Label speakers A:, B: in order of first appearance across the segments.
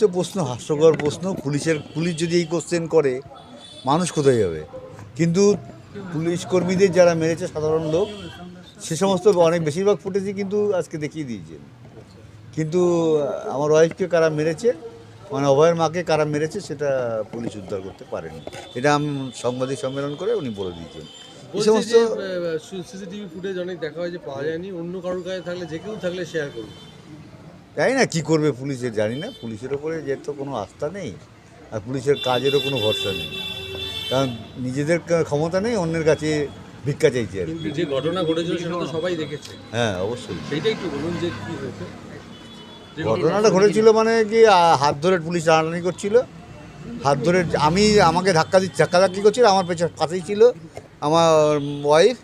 A: তো প্রশ্ন হাস্যকর প্রশ্ন। পুলিশের পুলিশ যদি এই কোশ্চেন করে মানুষ কোথায় যাবে? কিন্তু পুলিশ কর্মীদের যারা মেরেছে সাধারণ লোক সে সমস্ত অনেক বেশিরভাগ ফুটেজই কিন্তু আজকে দেখিয়ে দিয়েছেন। কিন্তু আমার ওয়াইফকে কারা মেরেছে মানে অভয়ের মাকে কারা মেরেছে সেটা পুলিশ উদ্ধার করতে পারেনি। এটা আমি সাংবাদিক সম্মেলন করে উনি বলে দিয়েছেন। এই সমস্ত
B: সিসিটিভি ফুটেজ অনেক দেখা হয় যে পাওয়া যায়নি। অন্য কারোর কাছে থাকলে যে কেউ থাকলে শেয়ার করুন।
A: জানি না কী করবে পুলিশের জানি না। পুলিশের ওপরে যে তো কোনো আস্থা নেই আর পুলিশের কাজেরও কোনো ভরসা নেই। কারণ নিজেদের ক্ষমতা নেই অন্যের কাছে ভিক্ষা চাইছে আর।
B: কিন্তু যে ঘটনা ঘটেছিল সেটা তো সবাই দেখেছে।
A: হ্যাঁ অবশ্যই।
B: সেইটাই একটু বলুন যে কি হয়েছে।
A: ঘটনাটা ঘটেছিল। মানে কি হাত ধরে পুলিশ টানাটানি করছিল। হাত ধরে আমি আমাকে ধাক্কা দিচ্ছে ধাক্কা ধাক্কি করছিল আমার পেছন পাশেই ছিল আমার ওয়াইফ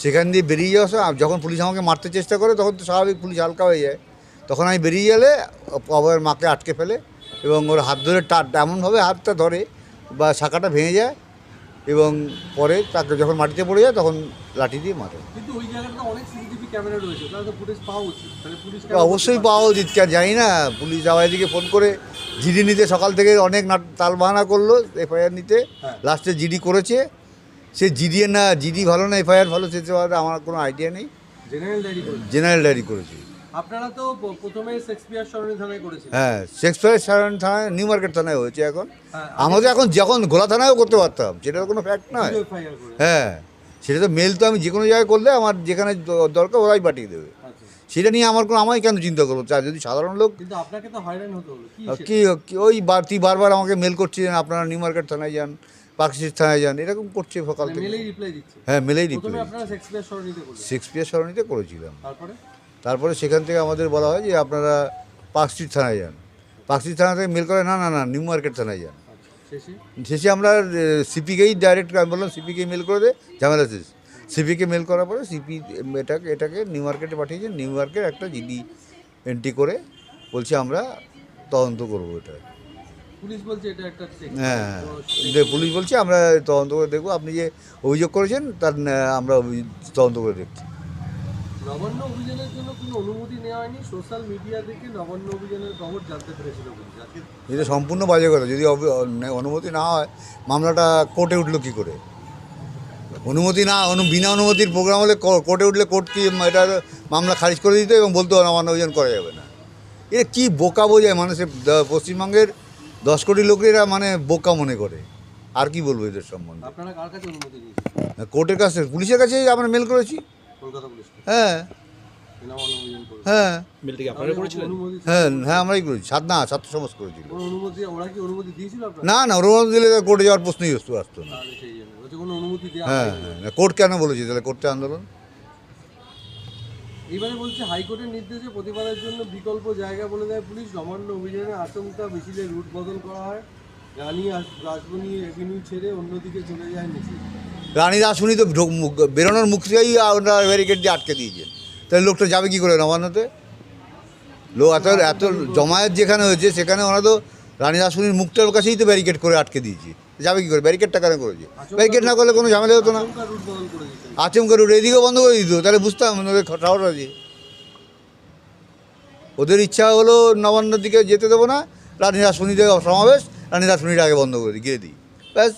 A: সেখান দিয়ে বেরিয়ে সময় যখন পুলিশ আমাকে মারতে চেষ্টা করে তখন তো স্বাভাবিক পুলিশ হালকা হয়ে যায়। তখন আমি বেরিয়ে গেলে আবার মাকে আটকে ফেলে এবং ওর হাত ধরে টা এমনভাবে হাতটা ধরে বা শাখাটা ভেঙে যায় এবং পরে তাকে যখন মাটিতে পড়ে যায় তখন লাঠি দিয়ে মারে। অবশ্যই পাওয়া উচিত? কেন জানি না পুলিশ যাওয়ার দিকে ফোন করে জিডি নিতে সকাল থেকে অনেক তালবাহানা করল এফআইআর নিতে।
B: হ্যাঁ।
A: লাস্টে জিডি করেছে সে জিডি না জিডি ভালো না এফআইআর ভালো সে আমার কোনো আইডিয়া নেই।
B: জেনারেল ডায়েরি
A: জেনারেল ডায়েরি করেছে।
B: আপনারা তো প্রথমে শেক্সপিয়ার সরণি থানায় করেছিলেন।
A: হ্যাঁ শেক্সপিয়ার সাধারণ থানায় নিউ মার্কেট থানায় হয়েছে এখন।
B: হ্যাঁ,
A: আমাদের এখন যখন গোলা থানায়ও করতে পারতাম সেটা কোনো ফ্যাক্ট নয়। হ্যাঁ সেটা তো মেল তো আমি যে কোনো জায়গায় করলে আমার যেখানে দরকার ওরাই পাঠিয়ে দেবে।
B: আচ্ছা।
A: সেটা নিয়ে আমার কোনো আমায় কেন চিন্তা করব? আর যদি সাধারণ লোক
B: কি
A: ওই বার তুই বারবার আমাকে মেল করছিলেন আপনারা নিউ মার্কেট থানায় যান পার্কশিট থানায় যান এরকম করছে সকাল থেকে।
B: রিপ্লাই দিচ্ছে।
A: হ্যাঁ মেলেই রিপ্লাই
B: শেক্সপিয়ার সরণিতে
A: করেছিলাম।
B: তারপরে?
A: তারপরে সেখান থেকে আমাদের বলা হয় যে আপনারা পার্ক স্ট্রিট থানায় যান। পার্ক স্ট্রিট থানা থেকে মেল করে না না না নিউ মার্কেট থানায় যান।
B: শেষে
A: আমরা সিপিকেই ডাইরেক্ট আমি বললাম সিপিকে মেল করে দে ঝামেলা শেষ। সিপিকে মেল করার পরে সিপি এটাকে এটাকে নিউ মার্কেটে পাঠিয়েছে। নিউ মার্কেট একটা জিডি এন্ট্রি করে বলছি আমরা তদন্ত করব এটা।
B: পুলিশ বলছে এটা
A: হ্যাঁ পুলিশ বলছে আমরা তদন্ত করে দেখব। আপনি যে অভিযোগ করেছেন তার আমরা তদন্ত করে দেখছি।
B: নবান্ন অভিযানের জন্য কোনো অনুমতি নেওয়া হয়নি। সোশ্যাল মিডিয়া থেকে নবান্ন অভিযানের খবর জানতে পেরেছিল
A: এটা সম্পূর্ণ বাজে কথা। যদি অনুমতি না হয় মামলাটা কোর্টে উঠল কী করে? অনুমতি না অনু বিনা অনুমতির প্রোগ্রাম হলে কোর্টে উঠলে কোর্ট কি এটা মামলা খারিজ করে দিত এবং বলতো নবান্ন অভিযান করা যাবে না? এটা কি বোকা বোঝায় মানুষের পশ্চিমবঙ্গের দশ কোটি লোকেরা মানে বোকা মনে করে? আর কি বলব এদের সম্বন্ধে? কোর্টের কাছে পুলিশের কাছে আমরা মেল করেছি। হ্যাঁ। হ্যাঁ। হ্যাঁ হ্যাঁ আমরাই করেছি। সাত না ছাত্র সমাজ করেছিল।
B: কোনো অনুমতি ওরা কি অনুমতি দিয়েছিল
A: না না ওর দিলে কোর্টে যাওয়ার প্রশ্নই আসতো আসতো না।
B: সেই জন্য। বলছে কোনো অনুমতি দেওয়া
A: হ্যাঁ
B: হয়নি।
A: হ্যাঁ কোর্ট কেন বলেছি? তাহলে কোর্টে আন্দোলন?
B: এইবারে বলছে হাইকোর্টের নির্দেশে প্রতিবাদের জন্য বিকল্প জায়গা বলে দেয় পুলিশ। নবান্ন অভিযানে আচমকা মিছিলের রুট বদল করা হয়। রানী রাজবনী এভিনিউ ছেড়ে অন্যদিকে চলে যায় মিছিল।
A: রানী দাসুনি তো ঢোক- মুখ- বেরোনোর মুখ থেকেই ওনারা ব্যারিকেড দিয়ে আটকে দিয়েছেন তাহলে লোকটা যাবে কি করে নবান্নতে লোক এত এত জমায়েত যেখানে হয়েছে সেখানে ওরা তো রানী দাসুনির মুখটার কাছেই তো ব্যারিকেড করে আটকে দিয়েছে। যাবে কি করে? ব্যারিকেডটা কেন করেছে? ব্যারিকেড না করলে কোনো ঝামেলা হতো না।
B: আচমকা রুট
A: এদিকেও বন্ধ করে দিত। তাহলে বুঝতাম ওদের টাওয়ার আছে। ওদের ইচ্ছা হলো নবান্নর দিকে যেতে দেবো না। রানী দাসুনিতে সমাবেশ রানী দাসুনিটা আগে বন্ধ করে দিই গিয়ে দিই। ব্যাস।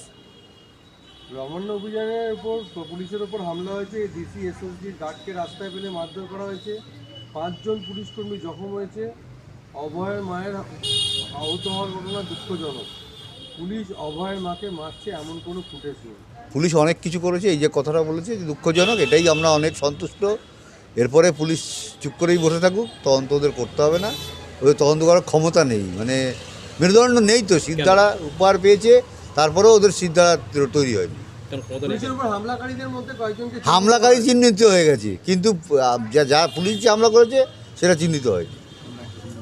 B: নবান্ন অভিযানের উপর পুলিশের উপর হামলা হয়েছে। ডিসি এসএসজি গার্ডকে রাস্তায় ফেলে মারধর করা হয়েছে। পাঁচজন পুলিশকর্মী জখম হয়েছে। অভয়ের মায়ের আহত হওয়ার ঘটনা দুঃখজনক। পুলিশ অভয়ের মাকে মারছে এমন কোনো ফুটেজ নেই।
A: পুলিশ অনেক কিছু করেছে, এই যে কথাটা বলেছে দুঃখজনক, এটাই আমরা অনেক সন্তুষ্ট। এরপরে পুলিশ চুপ করেই বসে থাকুক, তদন্ত ওদের করতে হবে না। ওদের তদন্ত করার ক্ষমতা নেই। মানে মেরুদণ্ড নেই তো, সিদ্ধারা উপহার পেয়েছে। তারপরেও ওদের সিদ্ধারা তৈরি হয়নি।
B: পুলিশের উপর হামলাকারীদের মধ্যে কয়েকজনকে
A: হামলাকারী চিহ্নিত হয়ে গেছে কিন্তু যা যা পুলিশ যে হামলা করেছে সেটা চিহ্নিত হয়নি।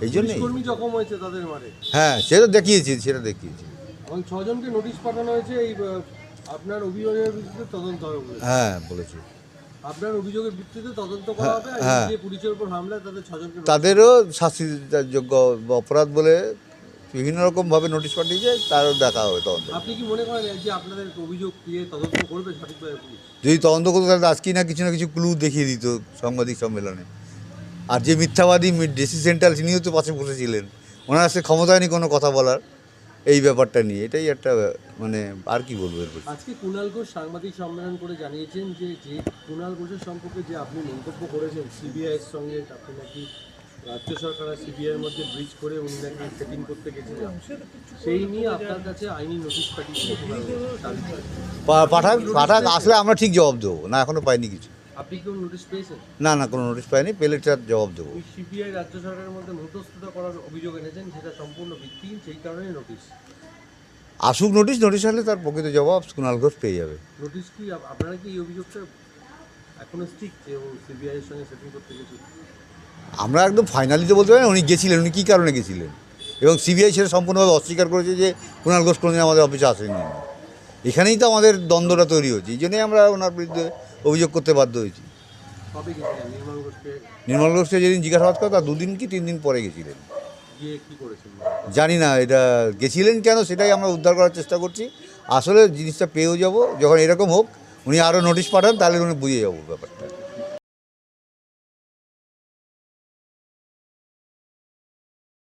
A: এই জন্যই। হ্যাঁ সেটা দেখিয়েছি সেটা দেখিয়েছি।
B: ছজনকে নোটিশ পাঠানো হয়েছে এই আপনার অভিযোগের ভিত্তিতে তদন্ত হবে
A: হ্যাঁ বলেছি।
B: আপনার অভিযোগের ভিত্তিতে তদন্ত করা হবে আর
A: হ্যাঁ।
B: যে পুলিশের উপর হামলা তাদের ছজনকে
A: তাদেরও শাস্তি যোগ্য অপরাধ বলে বিভিন্ন রকমভাবে নোটিশ পাঠিয়েছে তারও দেখা হবে তদন্ত।
B: আপনি কি মনে করেন যে আপনাদের অভিযোগ দিয়ে তদন্ত করবে সঠিকভাবে
A: যদি তদন্ত করতো তাহলে আজকেই না কিছু না কিছু ক্লু দেখিয়ে দিত সাংবাদিক সম্মেলনে। আর যে মিথ্যাবাদী ডিসি সেন্টার তিনিও তো পাশে বসেছিলেন। ওনার কাছে ক্ষমতা নেই কোনো কথা বলার এই ব্যাপারটা নিয়ে। এটাই একটা মানে আর কি বলব এরপর
B: আজকে কুণাল ঘোষ সাংবাদিক সম্মেলন করে জানিয়েছেন যে যে কুণাল ঘোষের সম্পর্কে যে আপনি মন্তব্য করেছেন সিবিআই এর সঙ্গে আপনি নাকি রাজ্য সরকার আর সিবিআই মধ্যে ব্রিজ করে উনি নাকি সেটিং করতে গেছিলেন। সেই নিয়ে আপনার কাছে আইনি নোটিশ পাঠিয়েছেন কুণাল ঘোষ দাবি করে।
A: পা- পাঠাক পাঠাক আসলে আমরা ঠিক জবাব দেবো। না এখনও পাইনি কিছু।
B: আপনি নোটিশ পেয়েছেন?
A: না না কোনো নোটিশ পাইনি পেলে তার জবাব দেবো।
B: সিবিআই রাজ্য সরকারের মধ্যে মধ্যস্থতা করার অভিযোগ এনেছেন সেটা সম্পূর্ণ ভিত্তিহীন সেই কারণে নোটিশ
A: আসুক নোটিশ নোটিশ হলে তার প্রকৃত জবাব কুণাল ঘোষ পেয়ে যাবে।
B: নোটিশ কি আপনারা কি এই অভিযোগটা এখনও স্টিক যে ও সিবিআই সঙ্গে সেটিং করতে গেছিল?
A: আমরা একদম ফাইনালি তো বলতে পারি উনি গেছিলেন উনি কী কারণে গেছিলেন? এবং সিবিআই সেটা সম্পূর্ণভাবে অস্বীকার করেছে যে কুণাল ঘোষ কোনোদিন আমাদের অফিসে আসেনি। এখানেই তো আমাদের দ্বন্দ্বটা তৈরি হয়েছে এই জন্যই আমরা ওনার বিরুদ্ধে অভিযোগ করতে বাধ্য হয়েছি।
B: নির্মল ঘোষকে
A: যেদিন জিজ্ঞাসাবাদ করে তার দুদিন কি তিন দিন পরে গেছিলেন। জানি না এটা গেছিলেন কেন সেটাই আমরা উদ্ধার করার চেষ্টা করছি। আসলে জিনিসটা পেয়েও যাব যখন এরকম হোক উনি আরও নোটিশ পাঠান তাহলে উনি বুঝে যাব ব্যাপারটা।